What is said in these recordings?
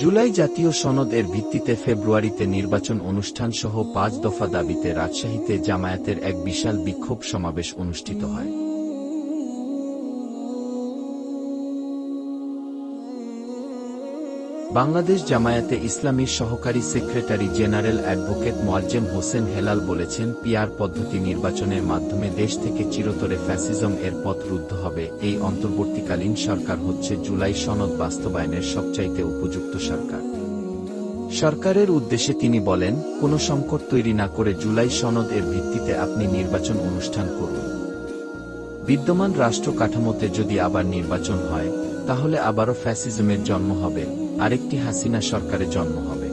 জুলাই জাতীয় সনদ এর ভিত্তিতে ফেব্রুয়ারিতে নির্বাচন অনুষ্ঠান সহ পাঁচ দফা দাবিতে রাজশাহীতে জামায়াতের এক বিশাল বিক্ষোভ সমাবেশ অনুষ্ঠিত হয়। বাংলাদেশ জামায়াতে ইসলামীর সহকারী secretary general advocate Moazzem Hossain Helal বলেছেন, পিআর পদ্ধতি নির্বাচনের মাধ্যমে দেশ থেকে চিরতরে ফ্যাসিজম এর পথ রুদ্ধ হবে। এই অন্তর্বর্তীকালীন সরকার হচ্ছে জুলাই সনদ বাস্তবায়নের সবচাইতে উপযুক্ত সরকার। সরকারের উদ্দেশ্যে তিনি বলেন, কোনো সংকট তৈরি না করে জুলাই সনদ এর ভিত্তিতে আপনি নির্বাচন অনুষ্ঠান করুন। বিদ্যমান রাষ্ট্র কাঠামোতে যদি আবার নির্বাচন হয়, তাহলে আবারও ফ্যাসিজমের জন্ম হবে। আরেকটি হাসিনা সরকারের জন্ম হবে।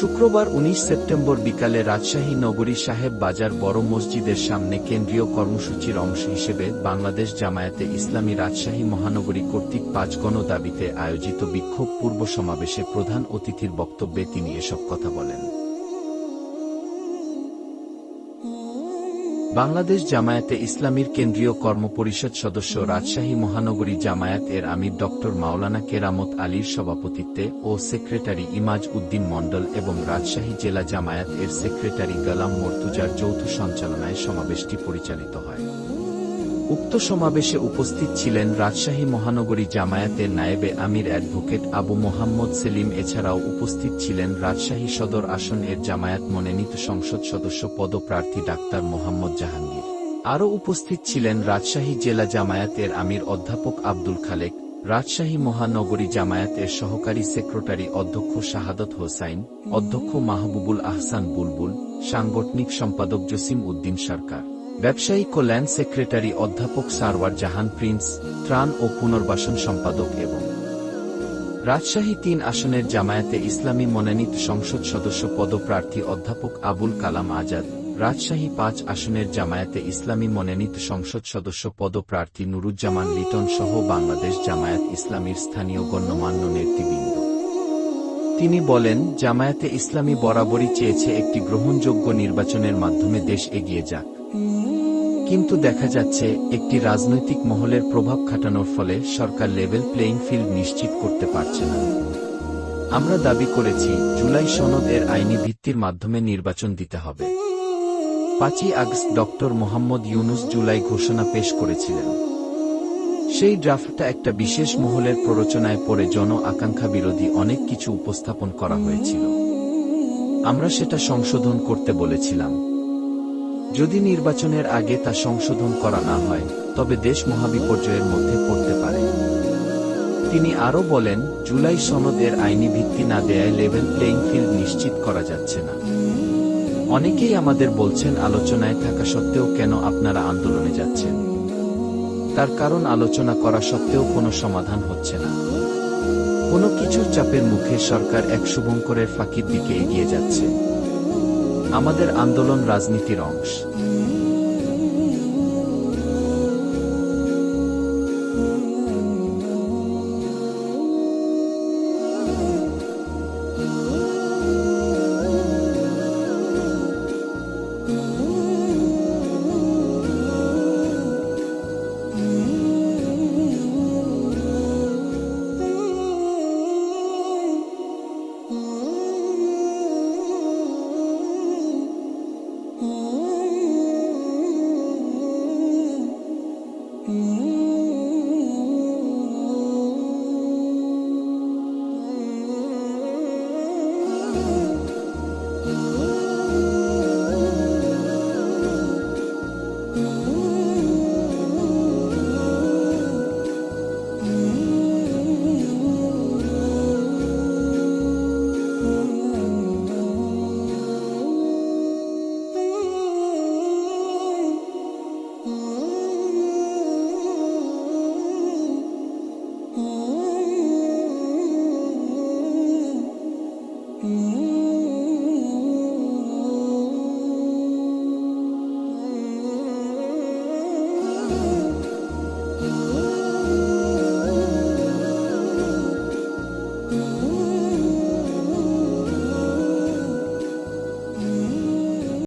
শুক্রবার ১৯ সেপ্টেম্বর বিকালে রাজশাহী নগরী সাহেব বাজার বড় মসজিদের সামনে কেন্দ্রীয় কর্মসূচির অংশ হিসেবে বাংলাদেশ জামায়াতে ইসলামী রাজশাহী মহানগরী কর্তৃক পাঁচ গণ দাবিতে আয়োজিত বিক্ষোভ পূর্ব সমাবেশে প্রধান অতিথির বক্তব্যে তিনি এসব কথা বলেন। বাংলাদেশ জামায়াতে ইসলামীর কেন্দ্রীয় কর্মপরিষদ সদস্য রাজশাহী মহানগরী জামায়াত এর আমির ডক্টর মাওলানা কেরামত আলীর সভাপতিত্বে ও সেক্রেটারি ইমাজ উদ্দিন মণ্ডল এবং রাজশাহী জেলা জামায়াত এর সেক্রেটারি গালাম মর্তুজার যৌথ সঞ্চালনায় সমাবেশটি পরিচালিত হয়। উক্ত সমাবেশে উপস্থিত ছিলেন রাজশাহী মহানগরী জামায়াতের নায়েবে আমির অ্যাডভোকেট আবু মোহাম্মদ সেলিম, এছাড়াও উপস্থিত ছিলেন রাজশাহী সদর আসন এর জামায়াত মনোনীত সংসদ সদস্য পদপ্রার্থী ডাক্তার মোহাম্মদ জাহাঙ্গীর। আরও উপস্থিত ছিলেন রাজশাহী জেলা জামায়াতের আমির অধ্যাপক আব্দুল খালেক, রাজশাহী মহানগরী জামায়াতের সহকারী সেক্রেটারি অধ্যক্ষ শাহাদত হোসাইন, অধ্যক্ষ মাহবুবুল আহসান বুলবুল, সাংগঠনিক সম্পাদক জসিম উদ্দিন সরকার। ব্যবসায়ী কল্যাণ সেক্রেটারি অধ্যাপক সারওয়ার জাহান প্রিন্স, ত্রাণ ও পুনর্বাসন সম্পাদক এবং রাজশাহী তিন আসনের জামায়াতে ইসলামী মনোনীত সংসদ সদস্য পদপ্রার্থী অধ্যাপক আবুল কালাম আজাদ, রাজশাহী পাঁচ আসনের জামায়াতে ইসলামী মনোনীত সংসদ সদস্য পদপ্রার্থী নুরুজ্জামান লিটন সহ বাংলাদেশ জামায়াত ইসলামীর স্থানীয় গণ্যমান্য নেতৃবৃন্দ। তিনি বলেন, জামায়াতে ইসলামী বরাবরই চেয়েছে একটি গ্রহণযোগ্য নির্বাচনের মাধ্যমে দেশ এগিয়ে যাক। কিন্তু দেখা যাচ্ছে, একটি রাজনৈতিক মহলের প্রভাব খাটানোর ফলে সরকার লেভেল প্লেইং ফিল্ড নিশ্চিত করতে পারছে না। আমরা দাবি করেছি, জুলাই সনদ এর আইনি ভিত্তির মাধ্যমে নির্বাচন দিতে হবে। পাঁচই August doctor Mohammad Yunus July ঘোষণা পেশ করেছিলেন। সেই ড্রাফটটা একটা বিশেষ মহলের প্ররোচনায় পড়ে জন আকাঙ্ক্ষা বিরোধী অনেক কিছু উপস্থাপন করা হয়েছিল। আমরা সেটা সংশোধন করতে বলেছিলাম। যদি নির্বাচনের আগে তা সংশোধন করা না হয়, তবে দেশ মহাবিপর্যয়ের মধ্যে পড়তে পারে। তিনি আরও বলেন, জুলাই সনদের আইনি ভিত্তি না দেয়ায় লেভেল প্লেইং ফিল্ড নিশ্চিত করা যাচ্ছে না। অনেকেই আমাদের বলছেন, আলোচনায় থাকা সত্ত্বেও কেন আপনারা আন্দোলনে যাচ্ছেন? তার কারণ আলোচনা করা সত্ত্বেও কোনো সমাধান হচ্ছে না। কোনো কিছুর চাপের মুখে সরকার এক শুভঙ্করের ফাঁকির দিকে এগিয়ে যাচ্ছে। আমাদের আন্দোলন রাজনীতির অংশ। Hum.